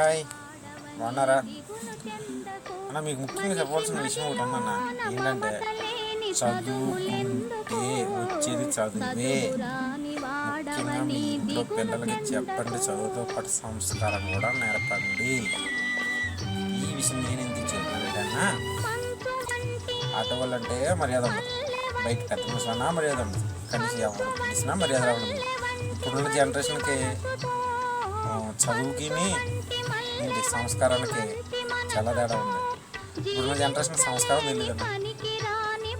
Hi. బాగున్నారా? అన్న మీకు ముఖ్యంగా చెప్పవలసిన విషయం ఒకటి ఉందన్న. ఏంటంటే చదువుకుంటే వచ్చేది చదువే. ముఖ్యంగా మీ ఇంట్లో పిల్లలకి చెప్పండి చదువుతో పాటు సంస్కారం కూడా నేర్పండి. ఈ విషయం నేను ఎందుకు చెప్తున్నాను ఏంటన్నా మర్యాద ఉండదు. బయట పెద్ద మనుషులన్నా మర్యాద ఉండదు. కనీసం ఎవరు పిలిచినా మర్యాద ఉండదు ఇప్పుడున్న జనరేషన్కి చదువుకి చదువుకిని ఏంటి? సంస్కారానికి చాలా తేడా ఉంది. ఇప్పుడున్న జనరేషన్ సంస్కారం తెలియదు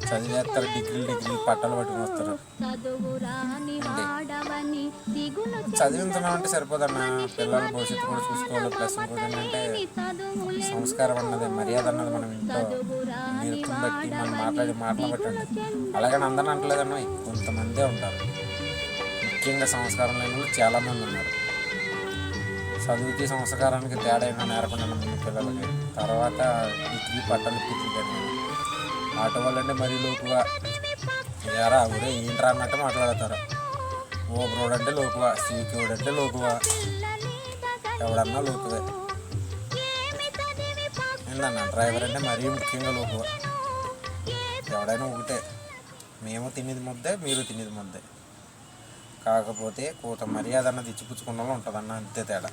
చదివేస్తారు డిగ్రీలు డిగ్రీలు పట్టాలు పట్టుకుని వస్తారు. చదివించున్నామంటే సరిపోదన్న. పిల్లల భవిష్యత్తు కూడా చూసుకోవాలి ప్లస్ ఇంకోటి ఏంటంటే సంస్కారం అన్నది మర్యాద అన్నది మనం ఇంట్లో నేర్పుని బట్టి మనం మాట్లాడే మాటలు బట్టండి అలాగని అందరిని అంటలేదన్న కొంతమందే ఉంటారు. ముఖ్యంగా సంస్కారం లేని వాళ్ళు చాలామంది ఉన్నారు. చదువుకి సంస్కారానికి తేడా అయినా నేర్పండి పిల్లలకి. తర్వాత డిగ్రీ పట్టాలు పిచ్చి కానీ ఆటో వాళ్ళంటే మరీ లోకుగా ఎరా ఊరే ఏంట్రా అన్నట్టు మాట్లాడతారు. ఓబరోడు అంటే లోకువా సీక్యూడ్ అంటే లోకువా. ఎవడన్నా లోకువే. ఏందన్న డ్రైవర్ అంటే మరీ ముఖ్యంగా లోకువా. ఎవడైనా ఒకటే. మేము తినేది ముద్దే మీరు తినేది ముద్దే. కాకపోతే కూత మర్యాద అన్నది ఇచ్చిపుచ్చుకున్న ఉంటుందన్న అంతే తేడా.